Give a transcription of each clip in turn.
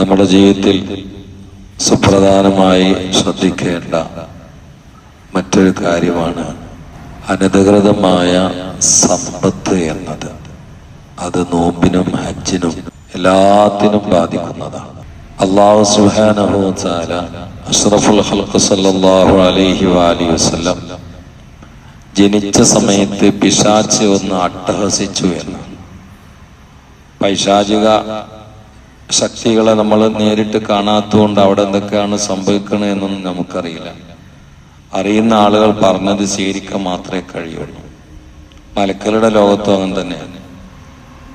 നമ്മുടെ ജീവിതത്തിൽ സുപ്രധാനമായി ശ്രദ്ധിക്കേണ്ട മറ്റൊരു കാര്യമാണ് അനധികൃതമായ സമ്പത്ത് എന്നത്. അത് നോമ്പിനും ഹജ്ജിനും എല്ലാത്തിനും ബാധിക്കുന്നതാണ്. അള്ളാഹു സുബ്ഹാനഹു താല അഷ്റഫുൽ ഖൽഖ് സല്ലല്ലാഹു അലൈഹി വാലി വസ്ലം ജനിച്ച സമയത്ത് പിശാച്ച് ഒന്ന് അട്ടഹസിച്ചു എന്ന്. പൈശാചിക ശക്തികളെ നമ്മൾ നേരിട്ട് കാണാത്തതുകൊണ്ട് അവിടെ എന്തൊക്കെയാണ് സംഭവിക്കണത് എന്നൊന്നും നമുക്കറിയില്ല. അറിയുന്ന ആളുകൾ പറഞ്ഞത് സ്വീകരിക്കാൻ മാത്രമേ കഴിയുള്ളൂ. മലക്കലുടെ ലോകത്തും അങ്ങനെ തന്നെയാണ്.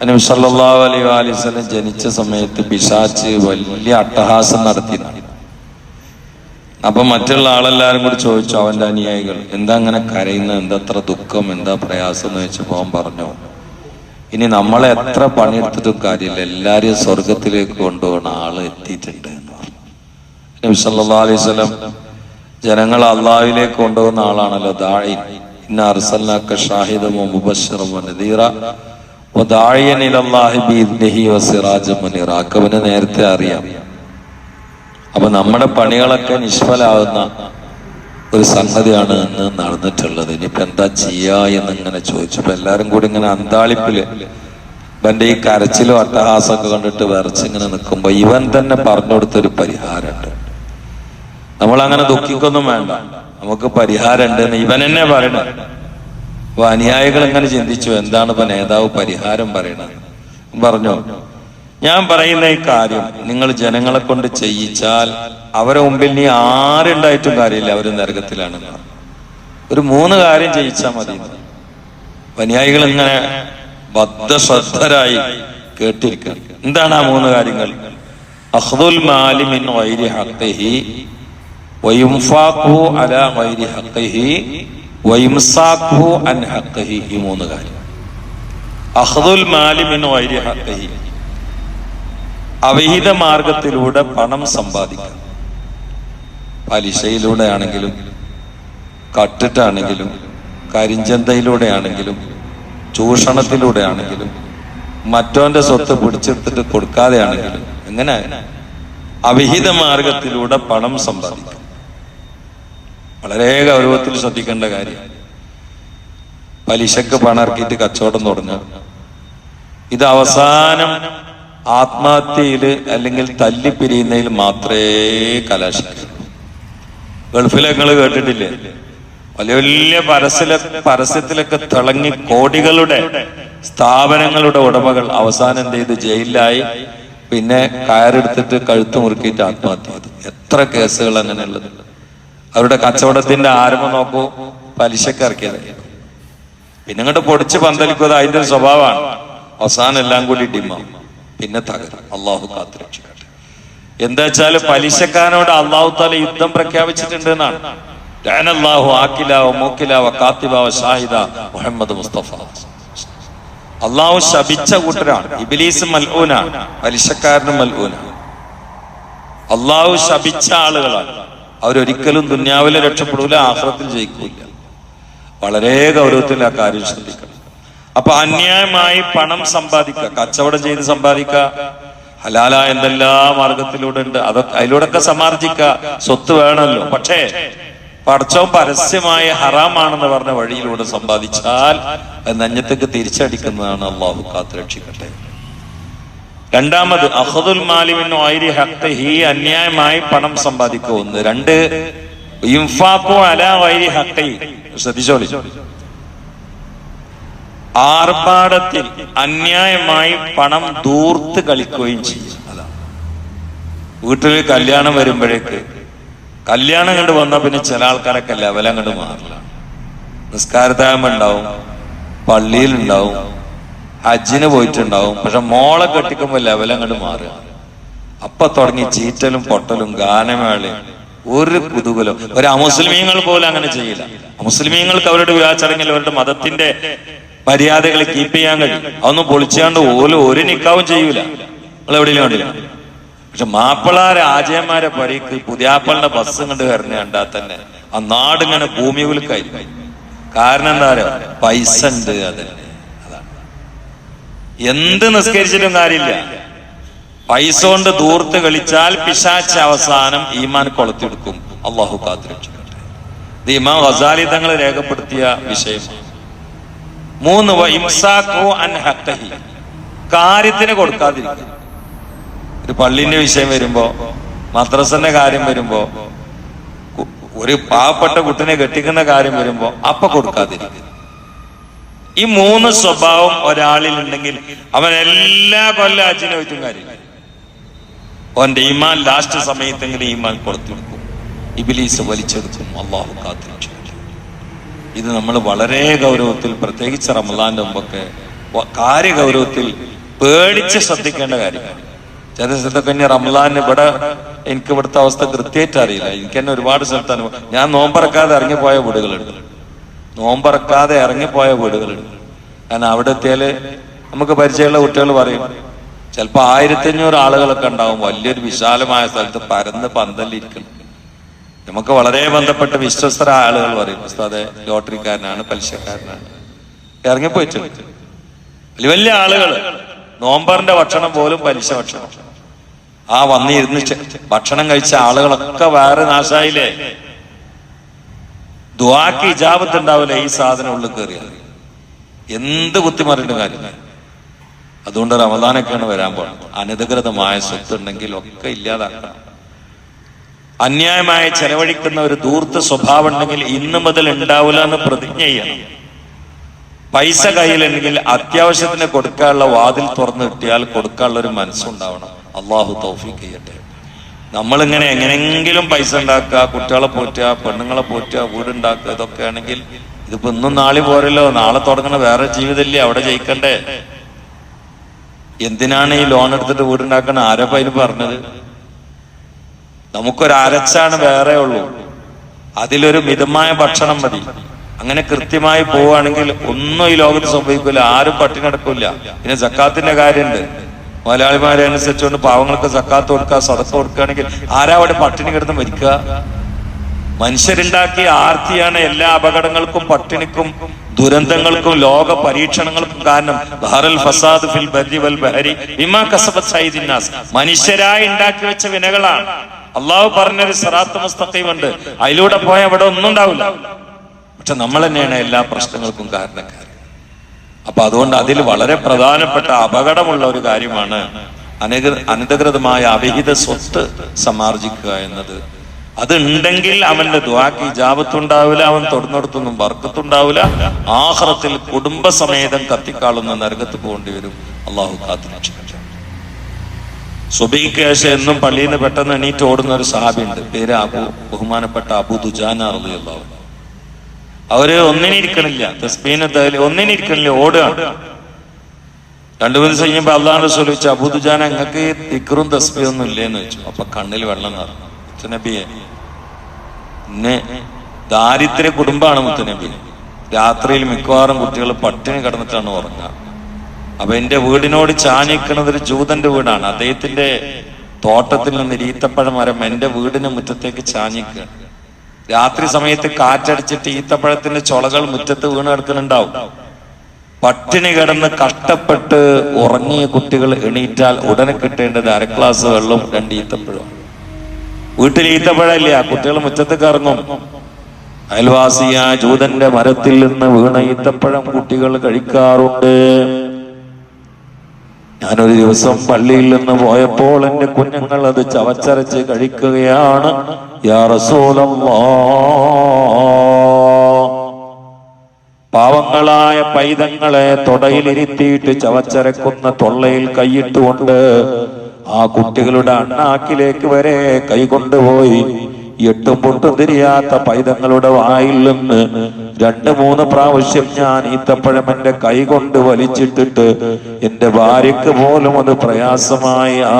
അനു സല്ലല്ലാഹു അലൈഹി വസല്ലം ജനിച്ച സമയത്ത് പിശാച്ച് വലിയ അട്ടഹാസം നടത്തിയതാണ്. അപ്പൊ മറ്റുള്ള ആളെല്ലാരും കൂടി ചോദിച്ചു അവന്റെ അനുയായികൾ എന്താ അങ്ങനെ കരയുന്നത്? എന്താ അത്ര ദുഃഖം? എന്താ പ്രയാസം എന്ന് വെച്ച് അവൻ പറഞ്ഞു ഇനി നമ്മൾ എത്ര പണിയെടുത്തിട്ടും കാര്യമില്ല. എല്ലാരെയും സ്വർഗത്തിലേക്ക് കൊണ്ടുപോകണ ആൾ എത്തിയിട്ടുണ്ട് എന്ന് പറഞ്ഞു. അലൈഹി സ്വലം ജനങ്ങൾ അള്ളാഹുവിലേക്ക് കൊണ്ടുപോകുന്ന ആളാണല്ലോ. ദാഴി ഇന്ന അർസൽനാക്ക ഷാഹിദമോ മുബശ്ശിറം നദീറ നേരത്തെ അറിയാം. അപ്പൊ നമ്മുടെ പണികളൊക്കെ നിഷ്ഫലാവുന്ന ഒരു സംഗതിയാണ് ഇന്ന് നടന്നിട്ടുള്ളത്. ഇനിയിപ്പോ എന്താ ചെയ്യാ എന്ന് ഇങ്ങനെ ചോദിച്ചപ്പോ എല്ലാരും കൂടി ഇങ്ങനെ അന്താളിപ്പിൽ ഇവന്റെ ഈ കരച്ചിലും അട്ടഹാസമൊക്കെ കണ്ടിട്ട് വിറച്ചിങ്ങനെ നിൽക്കുമ്പോ ഇവൻ തന്നെ പറഞ്ഞു കൊടുത്തൊരു പരിഹാരമുണ്ട്. നമ്മൾ അങ്ങനെ ദുഃഖിക്കൊന്നും വേണ്ട. നമുക്ക് പരിഹാരമുണ്ട് എന്ന് ഇവൻ തന്നെ പറയണം. അപ്പൊ അനുയായികൾ ഇങ്ങനെ ചിന്തിച്ചു. എന്താണ് ഇപ്പൊ നേതാവ് പരിഹാരം പറയണത്? പറഞ്ഞു. ഞാൻ പറയുന്ന ഈ കാര്യം നിങ്ങൾ ജനങ്ങളെ കൊണ്ട് ചെയ്യിച്ചാൽ അവരെ മുമ്പിൽ നീ ആരുണ്ടായിട്ടും കാര്യമില്ല അവർ നരകത്തിലാണ് ഒരു മൂന്ന് കാര്യം ചെയ്യിച്ചാൽ മതി. അനുയായികൾ ഇങ്ങനെ ബദ്ധശ്രദ്ധരായി കേട്ടിരിക്കുക. എന്താണ് ആ മൂന്ന് കാര്യങ്ങൾ? അഹ്ദുൽ മാലിമിൻ വൈരി ഹഖിഹി അലാ വൈരി ഹഖിഹി അൻ ഹഖിഹി ഈ മൂന്ന് കാര്യം. അഹ്ദുൽ മാലിമിൻ വൈരി ഹഖിഹി അവിഹിത മാർഗത്തിലൂടെ പണം സമ്പാദിക്കാം. പലിശയിലൂടെ ആണെങ്കിലും കട്ടിട്ടാണെങ്കിലും കരിഞ്ചന്തയിലൂടെ ആണെങ്കിലും ചൂഷണത്തിലൂടെ ആണെങ്കിലും മറ്റോന്റെ സ്വത്ത് പിടിച്ചെടുത്തിട്ട് കൊടുക്കാതെ ആണെങ്കിലും എങ്ങനെ? അവിഹിത മാർഗത്തിലൂടെ പണം സമ്പാദിക്കാം. വളരെ ഗൗരവത്തിൽ ശ്രദ്ധിക്കേണ്ട കാര്യം. പലിശക്ക് പണം ഇറക്കിയിട്ട് കച്ചവടം തുടങ്ങുക. ഇത് അവസാനം ആത്മഹത്യയിൽ അല്ലെങ്കിൽ തല്ലിപ്പിരിയുന്നതിൽ മാത്രമേ കലാശിക്കൂ. ഗൾഫിലെ നിങ്ങൾ കേട്ടിട്ടില്ലേ? വലിയ വലിയ പരസ്യ പരസ്യത്തിലൊക്കെ തിളങ്ങി കോടികളുടെ സ്ഥാപനങ്ങളുടെ ഉടമകൾ അവസാനം എന്ത് ചെയ്ത്? ജയിലിലായി. പിന്നെ കയറെടുത്തിട്ട് കഴുത്ത് മുറുക്കിയിട്ട് ആത്മഹത്യ ചെയ്തു എത്ര കേസുകൾ അങ്ങനെയുള്ളത്? അവരുടെ കച്ചവടത്തിന്റെ ആരംഭം നോക്കൂ. പലിശക്ക് ഇറക്കിയത്. പിന്നെ അങ്ങോട്ട് പൊടിച്ച് പന്തലിക്കുന്നത് അതിന്റെ സ്വഭാവമാണ്. അവസാനം എല്ലാം കൂടി ഡിമ്മാവും പിന്നെ തകരും. അള്ളാഹു കാത്തിരിച്ചു എന്താ വെച്ചാൽ പലിശക്കാരനോട് അള്ളാഹു താല യുദ്ധം പ്രഖ്യാപിച്ചിട്ടുണ്ട് എന്നാണ് അള്ളാഹു ആക്കിലാവ മൂക്കിലാവ കാത്തിബാവ ഷാഹിദ മുഹമ്മദ് മുസ്തഫ. അള്ളാഹു ശപിച്ച കൂട്ടരാണ്. ഇബിലീസ് മൽഊനാണ് പലിശക്കാരനും മൽഊനാണ് അള്ളാഹു ശപിച്ച ആളുകളാണ്. അവരൊരിക്കലും ദുന്യാവിലെ രക്ഷപ്പെടൂല ആഹ്ലത്തിൽ ജയിക്കൂല. വളരെ ഗൗരവത്തിൽ ആ കാര്യം ശ്രദ്ധിക്കണം. അപ്പൊ അന്യായമായി പണം സമ്പാദിക്കുക കച്ചവടം ചെയ്ത് സമ്പാദിക്കുക ഹലാല എന്തെല്ലാ മാർഗത്തിലൂടെ ഉണ്ട് അതൊക്കെ അതിലൂടെയൊക്കെ സമാർജിക്കുക സ്വത്ത് വേണമല്ലോ. പക്ഷേ പടച്ചവും പരസ്യമായ ഹറാമാണെന്ന് പറഞ്ഞ വഴിയിലൂടെ സമ്പാദിച്ചാൽ നഞ്ഞത്തേക്ക് തിരിച്ചടിക്കുന്നതാണ് അള്ളാഹു കാത്ത് രക്ഷിക്കട്ടെ. രണ്ടാമത് അഹദുൽ മാലിമിനോ ഐരി ഹി അന്യായമായി പണം സമ്പാദിക്കുക. ഒന്ന്. രണ്ട് ഇംഫാക്കോ അല വൈരി ഹക്തൈ ശ്രദ്ധിച്ചോളി. ആർഭാടത്തിൽ അന്യായമായി പണം ദൂർത്ത് കളിക്കുകയും ചെയ്യും. വീട്ടിൽ കല്യാണം വരുമ്പോഴേക്ക് കല്യാണം കണ്ട് വന്ന പിന്നെ ചില ആൾക്കാരൊക്കെ ലെവലം കണ്ട് മാറില്ല. നിസ്കാരത്തായ്മ ഉണ്ടാവും പള്ളിയിലുണ്ടാവും ഹജ്ജിന് പോയിട്ടുണ്ടാവും പക്ഷെ മോളെ കെട്ടിക്കുമ്പോൾ ലെവലം കണ്ട് മാറുക. അപ്പൊ തുടങ്ങി ചീറ്റലും പൊട്ടലും ഗാനമേള ഒരു കുതൂഹലം ഒരു അമുസ്ലിമീങ്ങൾ പോലും അങ്ങനെ ചെയ്യില്ല. അമുസ്ലിമീങ്ങൾക്ക് അവരുടെ വിവാഹ ചടങ്ങിൽ അവരുടെ മതത്തിന്റെ മര്യാദകൾ കീപ്പ് ചെയ്യാൻ കഴിയും. അതൊന്നും പൊളിച്ചാണ്ട് ഓലും ഒരു നിക്കാവും ചെയ്യൂല. നിങ്ങൾ കണ്ടില്ല? പക്ഷെ മാപ്പിള രാജയന്മാരെ പരിക്ക് പുതിയാപ്പളിന്റെ ബസ് കണ്ട് കയറുന്ന കണ്ടാ തന്നെ ആ നാടിങ്ങനെ ഭൂമി ഉൽക്കായി കാരണം എന്താ പറയാ പൈസ ഉണ്ട് അതിന്. അതാണ്. എന്ത് നിസ്കരിച്ചിട്ടും കാര്യമില്ല. പൈസ കൊണ്ട് ദൂർത്ത് കളിച്ചാൽ പിശാച്ച അവസാനം ഈമാൻ കൊളുത്തിയെടുക്കും അള്ളാഹു കാത്തിരക്ഷിക്കട്ടെ ഇത് ഇമാം വസാലി തങ്ങൾ രേഖപ്പെടുത്തിയ വിഷയമാണ്. മൂന്ന്. കാര്യത്തിന് കൊടുക്കാതിരിക്കുക. ഒരു പള്ളിന്റെ വിഷയം വരുമ്പോ മദ്രസന്റെ കാര്യം വരുമ്പോ ഒരു പാവപ്പെട്ട കുട്ടിനെ കെട്ടിക്കുന്ന കാര്യം വരുമ്പോ അപ്പൊ കൊടുക്കാതിരിക്കുക. ഈ മൂന്ന് സ്വഭാവം ഒരാളിൽ ഉണ്ടെങ്കിൽ അവൻ എല്ലാ കൊല്ലം അച്ഛനെ വെച്ചും കാര്യം അവന്റെ ഈമാൻ ലാസ്റ്റ് സമയത്തെങ്കിലും ഈമാൻ കൊടുത്തു കൊടുക്കും. ഇബിലീസ് വലിച്ചെടുക്കും. അള്ളാഹു കാത്തിരക്ഷിക്കും ഇത് നമ്മൾ വളരെ ഗൗരവത്തിൽ പ്രത്യേകിച്ച് റമദാന്റെ മുമ്പൊക്കെ കാര്യഗൗരവത്തിൽ പേടിച്ച് ശ്രദ്ധിക്കേണ്ട കാര്യമാണ്. ചില സ്ഥലത്തൊക്കെ ഇനി റമദാൻ ഇവിടെ എനിക്ക് ഇവിടുത്തെ അവസ്ഥ കൃത്യമായിട്ട് അറിയില്ല. എനിക്ക് തന്നെ ഒരുപാട് സ്ഥലത്ത് അനുഭവം ഞാൻ നോമ്പറക്കാതെ ഇറങ്ങിപ്പോയ വീടുകളുണ്ട്. നോമ്പറക്കാതെ ഇറങ്ങിപ്പോയ വീടുകളുണ്ട്. കാരണം അവിടെ എത്തിയാൽ നമുക്ക് പരിചയമുള്ള കുട്ടികൾ പറയും ചിലപ്പോ ആയിരത്തി അഞ്ഞൂറ് ആളുകളൊക്കെ ഉണ്ടാവും. വലിയൊരു വിശാലമായ സ്ഥലത്ത് പരന്ന് പന്തലിരിക്കണം നമുക്ക് വളരെ ബന്ധപ്പെട്ട വിശ്വസ്തരായ ആളുകൾ പറയും ഉസ്താദെ ലോട്ടറിക്കാരനാണ് പലിശക്കാരനാണ്. ഇറങ്ങിപ്പോയിട്ട് വലിയ വലിയ ആളുകൾ നോമ്പറിന്റെ ഭക്ഷണം പോലും പലിശ ഭക്ഷണം. ആ വന്നിരുന്ന് ഭക്ഷണം കഴിച്ച ആളുകളൊക്കെ വേറെ നാശായില്ലേ? ദുവാക്ക് ഇജാബത്ത് ഉണ്ടാവില്ല ഈ സാധനം ഉള്ളിൽ കയറിയാൽ? എന്ത് കുത്തിമറിയുടെ കാര്യം? അതുകൊണ്ട് റമദാനൊക്കെയാണ് വരാൻ പോകുന്നത് അനധികൃതമായ സ്വത്ത് ഉണ്ടെങ്കിൽ ഒക്കെ ഇല്ലാതാക്കണം. അന്യായമായി ചെലവഴിക്കുന്ന ഒരു ദൂർത്ത് സ്വഭാവം ഉണ്ടെങ്കിൽ ഇന്ന് മുതൽ ഉണ്ടാവില്ല എന്ന് പ്രതിജ്ഞ ചെയ്യണം. പൈസ കയ്യിലുണ്ടെങ്കിൽ അത്യാവശ്യത്തിന് കൊടുക്കാനുള്ള വാതിൽ തുറന്നു കിട്ടിയാൽ കൊടുക്കാനുള്ള ഒരു മനസ്സുണ്ടാവണം. അള്ളാഹു തൗഫീഖ് ചെയ്യട്ടെ. നമ്മളിങ്ങനെ എങ്ങനെങ്കിലും പൈസ ഉണ്ടാക്കുക കുട്ടികളെ പോറ്റുക പെണ്ണുങ്ങളെ പോറ്റുക വീടുണ്ടാക്കുക ഇതൊക്കെ ആണെങ്കിൽ ഇതിപ്പോ ഇന്നും നാളെ പോരല്ലോ. നാളെ തുടങ്ങണ വേറെ ജീവിതമില്ലേ അവിടെ ജയിക്കണ്ടേ? എന്തിനാണ് ഈ ലോൺ എടുത്തിട്ട് വീടുണ്ടാക്കണ? ആരപ്പ അതിന് പറഞ്ഞത്? നമുക്കൊരു അരച്ചാണ് വേറെ ഉള്ളൂ അതിലൊരു മിതമായ ഭക്ഷണം മതി. അങ്ങനെ കൃത്യമായി പോവുകയാണെങ്കിൽ ഒന്നും ഈ ലോകത്ത് സംഭവിക്കില്ല ആരും പട്ടിണി കിടക്കില്ല പിന്നെ സക്കാത്തിന്റെ കാര്യമുണ്ട്. മലയാളിമാരെ അനുസരിച്ചുകൊണ്ട് പാവങ്ങൾക്ക് സക്കാത്ത് കൊടുക്കുക സ്വതക്ക കൊടുക്കുകയാണെങ്കിൽ ആരാ അവിടെ പട്ടിണി കിടന്ന് മരിക്കുക? മനുഷ്യരുണ്ടാക്കിയ ആർത്തിയാണ് എല്ലാ അപകടങ്ങൾക്കും പട്ടിണിക്കും ദുരന്തങ്ങൾക്കും ലോക പരീക്ഷണങ്ങൾക്കും കാരണം. ബഹറൽ ഫസാദ് ഫിൽ ബർരി വൽ ബഹരി ബിമാ കസബത് സൈദിന്നാസ് മനുഷ്യരായി ഉണ്ടാക്കി വെച്ച വിനകളാണ്. അള്ളാഹു പറഞ്ഞൊരു മുസ്തഖീം ഉണ്ട് അതിലൂടെ പോയ അവിടെ ഒന്നും ഉണ്ടാവില്ല. പക്ഷെ നമ്മൾ തന്നെയാണ് എല്ലാ പ്രശ്നങ്ങൾക്കും കാരണക്കാർ അപ്പൊ അതുകൊണ്ട് അതിൽ വളരെ പ്രധാനപ്പെട്ട അപകടമുള്ള ഒരു കാര്യമാണ് അനധി അനധികൃതമായ അവിഹിത സ്വത്ത് സമാർജിക്കുക എന്നത്. അത് ഉണ്ടെങ്കിൽ അവന്റെ ദ്വാക്ക് ജാപത്തുണ്ടാവില്ല അവൻ തൊടുന്നിടത്തൊന്നും വർക്കത്തുണ്ടാവില്ല. ആഹ്റത്തിൽ കുടുംബസമേതം കത്തിക്കാളുന്ന നരകത്ത് പോകേണ്ടി വരും. അള്ളാഹു കാത്തിരക്ഷിക്കട്ടെ സുബൈക്ക് എന്നും പള്ളിയിൽ നിന്ന് പെട്ടെന്ന് എണീറ്റ് ഓടുന്ന ഒരു സാബിയുണ്ട് പേര് അബു ബഹുമാനപ്പെട്ട അബു ദുജാന അള്ളാഹു അവർ ഒന്നിനിരിക്കണില്ല തസ്ബീന് ഒന്നിനിരിക്കണില്ല ഓടുകയാണ്. രണ്ടു മൂന്ന് കഴിയുമ്പോ അള്ളാഹ് റസൂൽ അബു ദുജാന നിങ്ങൾക്ക് തിക്കറും തസ്ബിയും ഒന്നും ഇല്ലേന്ന് വെച്ചു അപ്പൊ കണ്ണിൽ വെള്ളം നിറഞ്ഞു. മുത്തനബിയെ പിന്നെ ദാരിദ്ര്യ കുടുംബമാണ് മുത്തനബി. രാത്രിയിൽ മിക്കവാറും കുട്ടികൾ പട്ടിണി കിടന്നിട്ടാണ് ഉറങ്ങുക. അപ്പൊ എന്റെ വീടിനോട് ചാഞ്ഞിക്കുന്നത് ഒരു ജൂതന്റെ വീടാണ്. അദ്ദേഹത്തിന്റെ തോട്ടത്തിൽ നിന്ന് ഈത്തപ്പഴ മരം എന്റെ വീടിന് മുറ്റത്തേക്ക് ചാഞ്ഞിക്കുക രാത്രി സമയത്ത് കാറ്റടിച്ചിട്ട് ഈത്തപ്പഴത്തിന്റെ ചൊളകൾ മുറ്റത്ത് വീണ് കിടക്കുന്നുണ്ടാവും പട്ടിണി കിടന്ന് കഷ്ടപ്പെട്ട് ഉറങ്ങിയ കുട്ടികൾ എണീറ്റാൽ ഉടനെ കിട്ടേണ്ടത് അര ഗ്ലാസ് വെള്ളം രണ്ട് ഈത്തപ്പഴം വീട്ടിൽ ഈത്തപ്പഴമില്ല കുട്ടികൾ മുറ്റത്തേക്ക് ഇറങ്ങും അയൽവാസിയ ജൂതന്റെ മരത്തിൽ നിന്ന് വീണ ഈത്തപ്പഴം കുട്ടികൾ കഴിക്കാറുണ്ട്. ഞാനൊരു ദിവസം പള്ളിയിൽ നിന്ന് പോയപ്പോൾ എന്റെ കുഞ്ഞുങ്ങൾ അത് ചവച്ചരച്ച് കഴിക്കുകയാണ്. പാവങ്ങളായ പൈതങ്ങളെ തൊടയിലിരുത്തിയിട്ട് ചവച്ചരക്കുന്ന തൊള്ളയിൽ കൈയിട്ടുകൊണ്ട് ആ കുട്ടികളുടെ അണ്ണാക്കിലേക്ക് വരെ കൈകൊണ്ടുപോയി. എട്ടും പൊട്ടും തിരിയാത്ത പൈതങ്ങളുടെ വായിൽ നിന്ന് രണ്ട് മൂന്ന് പ്രാവശ്യം ഞാൻ ഈത്തപ്പഴം എന്റെ കൈ കൊണ്ട് വലിച്ചിട്ടിട്ട് എന്റെ ഭാര്യക്ക് പോലും അത് പ്രയാസമായി. ആ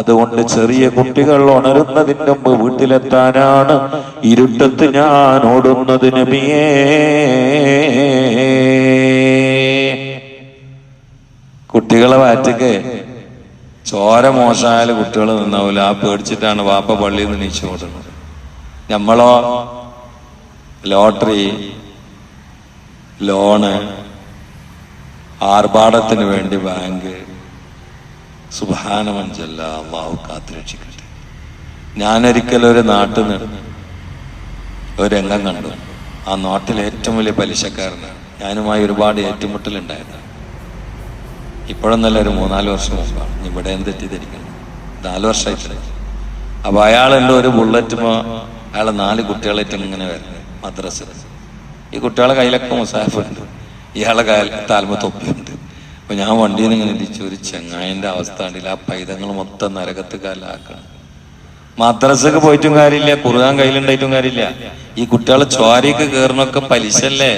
അതുകൊണ്ട് ചെറിയ കുട്ടികൾ ഉണരുന്നതിന് മുമ്പ് വീട്ടിലെത്താനാണ് ഇരുട്ടത്ത് ഞാൻ ഓടുന്നത് നബിയേ. കുട്ടികളെ വാറ്റക്ക്. ചോര മോശമായാലും കുട്ടികൾ നിന്നാവൂല. ആ പേടിച്ചിട്ടാണ് വാപ്പ പള്ളിയിൽ നിന്ന് നീച്ചു ഓടുന്നത്. നമ്മളോ ലോട്ടറി ലോണ് ആർഭാടത്തിന് വേണ്ടി ബാങ്ക് സുഭാനമഞ്ചല്ല അള്ളാഹു കാത്തുരക്ഷിക്കട്ടെ ഞാനൊരിക്കലും ഒരു നാട്ടിൽ നിന്ന് ഒരു രംഗം കണ്ടു. ആ നാട്ടിലെ ഏറ്റവും വലിയ പലിശക്കാരനാണ് ഞാനുമായി ഒരുപാട് ഏറ്റുമുട്ടലുണ്ടായിരുന്നു. ഇപ്പോഴൊന്നല്ല ഒരു മൂന്നാൽ വർഷം മുമ്പാണ്. ഇവിടെ എന്ത് തെറ്റിദ്ധരിക്കണം? നാല് വർഷമായിട്ടുണ്ട് അപ്പൊ അയാൾ എന്റെ ഒരു ബുള്ളറ്റുമോ അയാളെ നാല് കുട്ടികളായിട്ട് ഇങ്ങനെ വരുന്നത് മദ്രസ. ഈ കുട്ടികളെ കയ്യിലൊക്കെ മുസാഫുണ്ട് ഇയാളെ കാല താൽമ തൊപ്പിയുണ്ട്. അപ്പൊ ഞാൻ വണ്ടിയിൽ നിന്ന് ഇങ്ങനെ ഇടിച്ചു ഒരു ചെങ്ങായന്റെ അവസ്ഥ ഉണ്ടെങ്കിൽ ആ പൈതങ്ങൾ മൊത്തം നരകത്ത് കാലാക്കണം മദ്രസക്ക് പോയിട്ടും കാര്യമില്ല കുറുകാൻ കയ്യിലുണ്ടായിട്ടും കാര്യമില്ല. ഈ കുട്ടികളെ ചോരയ്ക്ക് കയറണൊക്കെ പലിശല്ലേ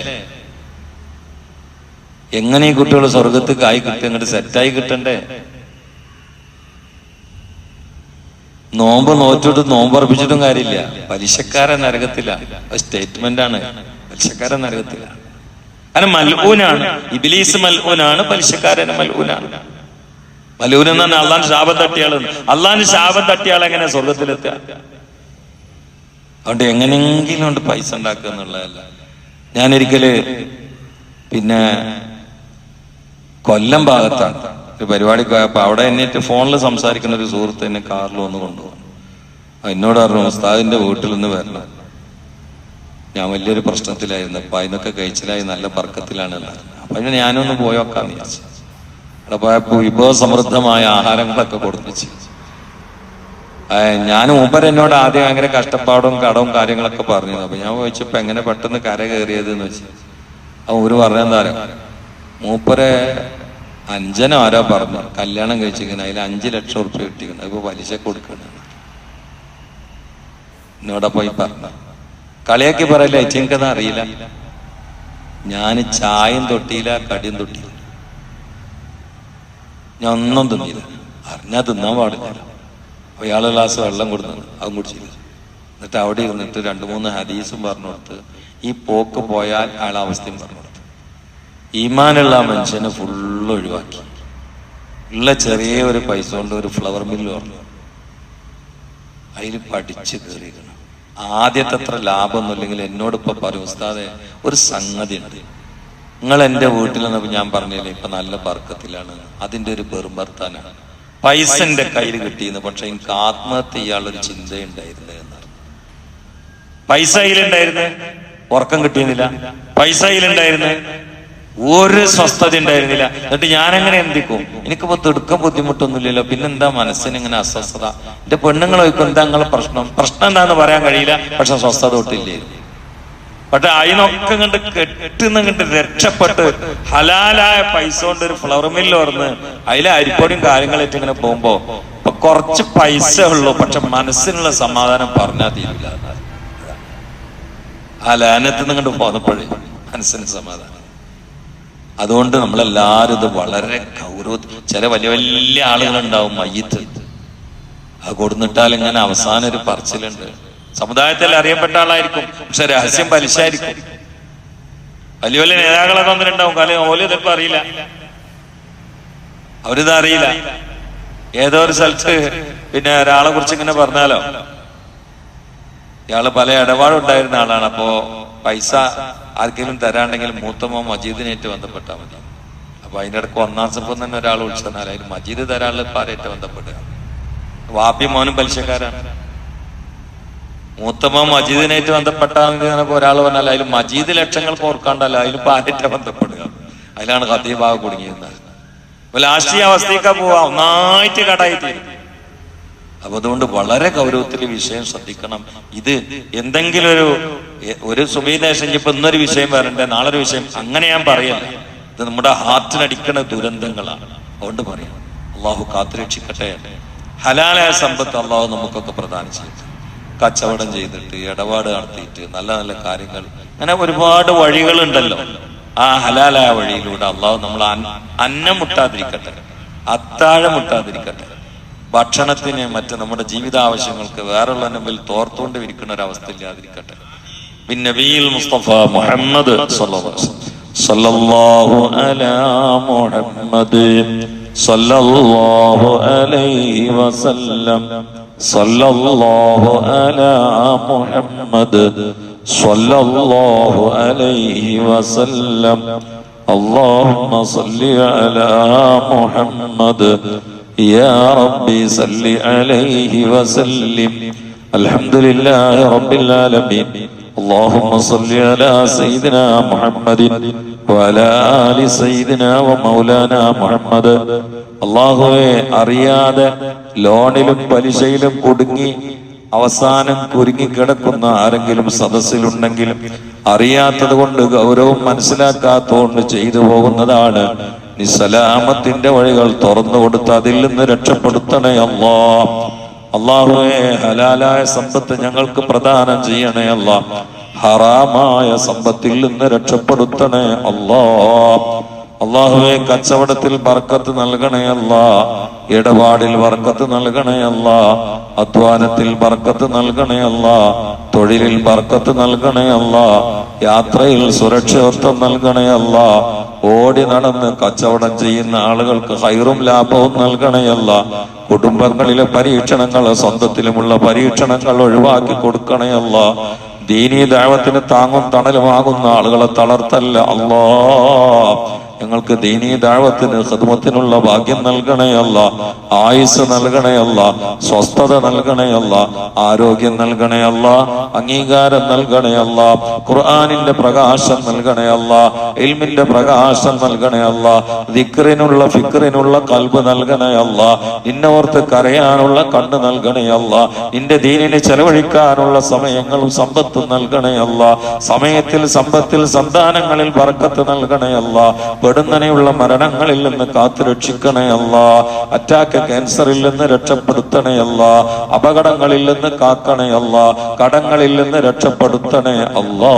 എങ്ങനെ ഈ കുട്ടികൾ സ്വർഗത്തേക്ക് ആയി കിട്ടി? അങ്ങോട്ട് സെറ്റായി കിട്ടണ്ടേ? നോമ്പ് നോറ്റിട്ട് നോമ്പ് അർപ്പിച്ചിട്ടും കാര്യമില്ല പലിശക്കാരൻ നരകത്തില്ല സ്റ്റേറ്റ്മെന്റ് ആണ്. പലിശക്കാരൻ നരകത്തില്ല കാരണം മൽഊനാണ്. ഇബിലീസ് മൽഊനാണ് പലിശക്കാരൻ മൽഊനാണ്. മലൂൻ പറഞ്ഞാൽ അള്ളാൻ ശാപം തട്ടിയാൾ അള്ളാൻ ശാപം തട്ടിയാൾ എങ്ങനെ സ്വർഗത്തിലെത്തുക അതുകൊണ്ട് എങ്ങനെയെങ്കിലും കൊണ്ട് പൈസ ഉണ്ടാക്കുക എന്നുള്ളതല്ല. ഞാനൊരിക്കൽ പിന്നെ കൊല്ലം ഭാഗത്താണ്. ഒരു പരിപാടിക്ക് പോയപ്പോ അവിടെ എന്നിട്ട് ഫോണിൽ സംസാരിക്കുന്ന ഒരു സുഹൃത്ത് എന്നെ കാറിൽ ഒന്ന് കൊണ്ടുപോകും എന്നോട് പറഞ്ഞു ഉസ്താദിന്റെ വീട്ടിൽ നിന്ന് വരണം. ഞാൻ വലിയൊരു പ്രശ്നത്തിലായിരുന്നു. അപ്പൊ അതിനൊക്കെ കഴിച്ചിലായി നല്ല പർക്കത്തിലാണ്. അപ്പൊ അതിന് ഞാനൊന്ന് പോയോക്കാന്ന് വിചാരിച്ചു. അവിടെ പോയപ്പോ വിഭവ സമൃദ്ധമായ ആഹാരങ്ങളൊക്കെ കൊടുത്തിച്ചു ഞാൻ മൂപ്പർ എന്നോട് ആദ്യം ഭയങ്കര കഷ്ടപ്പാടും കടവും കാര്യങ്ങളൊക്കെ പറഞ്ഞു അപ്പൊ ഞാൻ ചോദിച്ചപ്പോ എങ്ങനെ പെട്ടെന്ന് കര കയറിയത് എന്ന് വെച്ചു ഒരു പറഞ്ഞെന്താ മൂപ്പരെ അഞ്ചനോ ആരോ പറഞ്ഞു കല്യാണം കഴിച്ചിരിക്കുന്നത് അതിൽ അഞ്ചു ലക്ഷം ഉറുപ്പ്യ കിട്ടിക്കണം ഇപ്പൊ പലിശ കൊടുക്കണം എന്നോടൊപ്പം പോയി പറഞ്ഞു കളിയാക്കി പറയില്ല? എനിക്കത് അറിയില്ല. ഞാൻ ചായം തൊട്ടിയില്ല കടിയും തൊട്ടിയില്ല. ഞാൻ ഒന്നും തിന്നില്ല അറിഞ്ഞാ തിന്നാൻ പാടില്ല. അപ്പൊ ഇയാൾ ഗ്ലാസ് വെള്ളം കൊടുത്തു അതും കുടിച്ചില്ല. എന്നിട്ട് അവിടെ ഇരുന്നിട്ട് രണ്ടു മൂന്ന് ഹദീസും പറഞ്ഞു കൊടുത്ത് ഈ പോക്ക് പോയാൽ അയാളെ അവസ്ഥയും പറഞ്ഞു ഈമാനുള്ള മനുഷ്യനെ ഫുള്ള് ഒഴിവാക്കി. ഉള്ള ചെറിയ ഒരു പൈസ കൊണ്ട് ഒരു ഫ്ലവർ മില്ല് പറഞ്ഞു. അതിൽ പഠിച്ച് കയറിയിരിക്കണം ആദ്യത്തെ അത്ര ലാഭമൊന്നുമില്ലെങ്കിൽ എന്നോട് ഇപ്പൊ പറയും ഉസ്താദെ ഒരു സംഗതി ഉണ്ട്. നിങ്ങൾ എന്റെ വീട്ടിൽ നിന്നപ്പോ ഞാൻ പറഞ്ഞില്ലേ ഇപ്പൊ നല്ല ബർക്കത്തിലാണ്. അതിന്റെ ഒരു ബെറുമ്പർത്താനാണ് പൈസ എന്റെ കയ്യിൽ കിട്ടിയിരുന്നു പക്ഷെ എനിക്ക് ആത്മഹത്യ ചെയ്യാനുള്ളൊരു ചിന്തയുണ്ടായിരുന്നു എന്നാണ് പൈസ കയ്യിലുണ്ടായിരുന്നു? ഉറക്കം കിട്ടിയിരുന്നില്ല. പൈസ കയ്യിലുണ്ടായിരുന്നു? ഒരു സ്വസ്ഥത ഉണ്ടായിരുന്നില്ല. എന്നിട്ട് ഞാൻ എങ്ങനെ എന്തിക്കും? എനിക്കിപ്പോ തിടുക്കം ബുദ്ധിമുട്ടൊന്നുമില്ലല്ലോ. പിന്നെന്താ മനസ്സിന് ഇങ്ങനെ അസ്വസ്ഥത? എന്റെ പെണ്ണുങ്ങൾ ചോദിക്കും എന്താ നിങ്ങളെ പ്രശ്നം? പ്രശ്നം എന്താന്ന് പറയാൻ കഴിയില്ല. പക്ഷെ സ്വസ്ഥത തൊട്ടില്ലേ? പക്ഷെ അതിനൊക്കെ കണ്ട് കെട്ടുന്ന കണ്ട് രക്ഷപ്പെട്ട് ഹലാലായ പൈസ കൊണ്ട് ഒരു ഫ്ലവർ മില്ല് ഓർന്ന് അതിലെ അരിപ്പൊടിയും കാര്യങ്ങളായിട്ട് ഇങ്ങനെ പോകുമ്പോ ഇപ്പൊ കുറച്ച് പൈസ ഉള്ളൂ. പക്ഷെ മനസ്സിനുള്ള സമാധാനം പറഞ്ഞാൽ തീരില്ല. ആ ലാനത്ത് കണ്ട് പോന്നപ്പോഴേ മനസ്സിന് സമാധാനം. അതുകൊണ്ട് നമ്മളെല്ലാരും ഇത് വളരെ ഗൗരവ ചില വലിയ വലിയ ആളുകളുണ്ടാവും മയ്യത്ത്. അത് കൊടുന്നിട്ടാൽ ഇങ്ങനെ അവസാനം ഒരു പറച്ചിലുണ്ട്. സമുദായത്തിൽ അറിയപ്പെട്ട ആളായിരിക്കും. പക്ഷെ രഹസ്യം പലിശായിരിക്കും വലിയ വലിയ നേതാക്കളെ തന്നിട്ടുണ്ടാവും കാരണം ഓൽ ഇതിപ്പോ അറിയില്ല. അവരിത് അറിയില്ല. ഏതോ ഒരു സ്ഥലത്ത് പിന്നെ ഒരാളെ കുറിച്ച് ഇങ്ങനെ പറഞ്ഞാലോ? ഇയാൾ പല ഇടപാടുണ്ടായിരുന്ന ആളാണ്. അപ്പോ പൈസ ആർക്കെങ്കിലും തരാണെങ്കിൽ മൂത്തമ്മ മജീദിനായിട്ട് ബന്ധപ്പെട്ടാൽ മതി. അപ്പൊ അതിന്റെ ഇടയ്ക്ക് ഒന്നാം സംഭവം തന്നെ ഒരാൾ വിളിച്ചെന്നാൽ അതിന് മജീദ് തരാനുള്ള പാരായിട്ട് ബന്ധപ്പെടുക. വാപ്പി മോനും പലിശക്കാരാണ്. മൂത്തമ്മ മജീദിനായിട്ട് ബന്ധപ്പെട്ടാണെങ്കിൽ ഒരാൾ പറഞ്ഞാൽ അതിൽ മജീദ് ലക്ഷങ്ങൾ ഓർക്കാണ്ടല്ലോ അതിൽ പാരായിട്ട് ബന്ധപ്പെടുക. അതിലാണ് ഖത്തീബാവ് കുടുങ്ങിയിരുന്നത്. ലാസ്റ്റ് ഈ അവസ്ഥയൊക്കെ പോവാ. ഒന്നായിട്ട് കടായി തീരും. അപ്പൊ അതുകൊണ്ട് വളരെ ഗൗരവത്തിൽ വിഷയം ശ്രദ്ധിക്കണം. ഇത് എന്തെങ്കിലും ഒരു ഒരു സുബീദേശം ഇപ്പൊ ഇന്നൊരു വിഷയം വരണ്ടേ നാളെ ഒരു വിഷയം അങ്ങനെ ഞാൻ പറയല്ല ഇത് നമ്മുടെ ഹാർട്ടിനടിക്കണ ദുരന്തങ്ങളാണ്. അതുകൊണ്ട് പറയാം അള്ളാഹു കാത്തുരക്ഷിക്കട്ടെ. ഹലാലായ സമ്പത്ത് അള്ളാഹു നമുക്കൊക്കെ പ്രദാനം ചെയ്തു കച്ചവടം ചെയ്തിട്ട് ഇടപാട് നടത്തിയിട്ട് നല്ല നല്ല കാര്യങ്ങൾ. അങ്ങനെ ഒരുപാട് വഴികളുണ്ടല്ലോ. ആ ഹലാലായ വഴിയിലൂടെ അള്ളാഹു നമ്മൾ അന്നം മുട്ടാതിരിക്കട്ടെ. അത്താഴം മുട്ടാതിരിക്കട്ടെ. ഭക്ഷണത്തിന് മറ്റ് നമ്മുടെ ജീവിതാവശ്യങ്ങൾക്ക് വേറുള്ള മുമ്പിൽ തോർത്തുകൊണ്ട് ഇരിക്കുന്ന ഒരു അവസ്ഥ ഇല്ലാതിരിക്കട്ടെ പിന്നെ നബിയിൽ മുസ്തഫ മുഹമ്മദ് സല്ലല്ലാഹു അലാ മുഹമ്മദ് സല്ലല്ലാഹു അലൈഹി വസല്ലം സല്ലല്ലാഹു അലാ മുഹമ്മദ് സല്ലല്ലാഹു അലൈഹി വസല്ലം اللهم صل على محمد يا ربي صل عليه وسلم الحمد لله رب العالمين اللهم صل على سيدنا محمد وعلى آل سيدنا ومولانا محمد അള്ളാഹുവെ അറിയാതെ ലോണിലും പലിശയിലും കുടുങ്ങി അവസാനം കുരുങ്ങിക്കിടക്കുന്ന ആരെങ്കിലും സദസ്സിലുണ്ടെങ്കിൽ അറിയാത്തത് കൊണ്ട് ഗൗരവം മനസ്സിലാക്കാത്തതുകൊണ്ട് ചെയ്തു പോകുന്നതാണ് നിസലാമത്തിന്റെ വഴികൾ തുറന്നു കൊടുത്ത് അതിൽ നിന്ന് രക്ഷപ്പെടുത്തണേ അല്ലാ. അള്ളാഹുവെ ഹലാലായ സമ്പത്ത് ഞങ്ങൾക്ക് പ്രദാനം ചെയ്യണേ അല്ല. ഹറാമായ സമ്പത്തിൽ നിന്ന് രക്ഷപ്പെടുത്തണേ അല്ലാ. അള്ളാഹുവെ കച്ചവടത്തിൽ ബർക്കത്ത് നൽകണയല്ല ഇടപാടിൽ ബർക്കത്ത് നൽകണയല്ല അധ്വാനത്തിൽ ബർക്കത്ത് നൽകണയല്ല തൊഴിലിൽ ബർക്കത്ത് നൽകണയല്ല യാത്രയിൽ സുരക്ഷിതത്വം നൽകണയല്ല ഓടി നടന്ന് കച്ചവടം ചെയ്യുന്ന ആളുകൾക്ക് ഹൈറും ലാഭവും നൽകണയല്ല കുടുംബങ്ങളിലെ പരീക്ഷണങ്ങൾ സ്വന്തത്തിലുമുള്ള പരീക്ഷണങ്ങൾ ഒഴിവാക്കി കൊടുക്കണയല്ല ദീനീ ദൈവത്തിന് താങ്ങും തണലുമാകുന്ന ആളുകളെ തളർത്തല്ല അല്ലാ. ഞങ്ങൾക്ക് ദീനീ ദാഴ്വത്തിന് ഹൃദമത്തിനുള്ള ഭാഗ്യം നൽകണയല്ല ആയുസ് നൽകണയല്ല സ്വസ്ഥത നൽകണയല്ല ആരോഗ്യം നൽകണയല്ല അംഗീകാരം നൽകണയല്ല ഖുർആാനിന്റെ പ്രകാശം നൽകണയല്ല ഇൽമിന്റെ പ്രകാശം നൽകണയല്ല ദിക്റിനുള്ള ഫിക്റിനുള്ള കൽബ് നൽകണയല്ല നിന്നോർത്ത് കരയാനുള്ള കണ്ണ് നൽകണയല്ല നിന്റെ ദീനിനെ ചെലവഴിക്കാനുള്ള സമയങ്ങളും സമ്പത്തും നൽകണയല്ല സമയത്തിൽ സമ്പത്തിൽ സന്താനങ്ങളിൽ വറക്കത്ത് നൽകണയല്ല പെടുന്നനെയുള്ള മരണങ്ങളിൽ നിന്ന് കാത്തു രക്ഷിക്കണേ അല്ല. അറ്റാക്ക് ക്യാൻസറിൽ നിന്ന് രക്ഷപ്പെടുത്തണേ അല്ല. അപകടങ്ങളിൽ നിന്ന് കാക്കണേ അല്ല. കടങ്ങളിൽ നിന്ന് രക്ഷപ്പെടുത്തണേ അല്ലാ.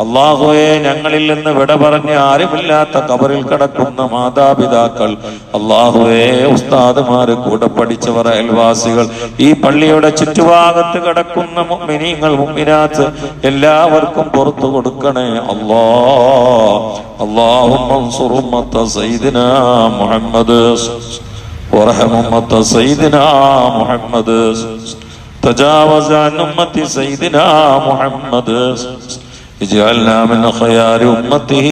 അള്ളാഹുവെ ഞങ്ങളിൽ നിന്ന് വിട പറഞ്ഞ് ആരുമില്ലാത്ത കബറിൽ കിടക്കുന്ന മാതാപിതാക്കൾ. അള്ളാഹുവെ ഉസ്താദുമാര് കൂടെ പഠിച്ചവർ അയൽവാസികൾ. ഈ പള്ളിയുടെ ചുറ്റുഭാഗത്ത് കിടക്കുന്ന മിനിങ്ങൾ മുഅ്മിനാത്ത് എല്ലാവർക്കും പുറത്തു കൊടുക്കണേ അല്ലാ. اللهم انصر أمة سيدنا محمد. وارحم أمة سيدنا محمد. تجاوز عن أمة سيدنا محمد. اجعلنا من خيار أمته.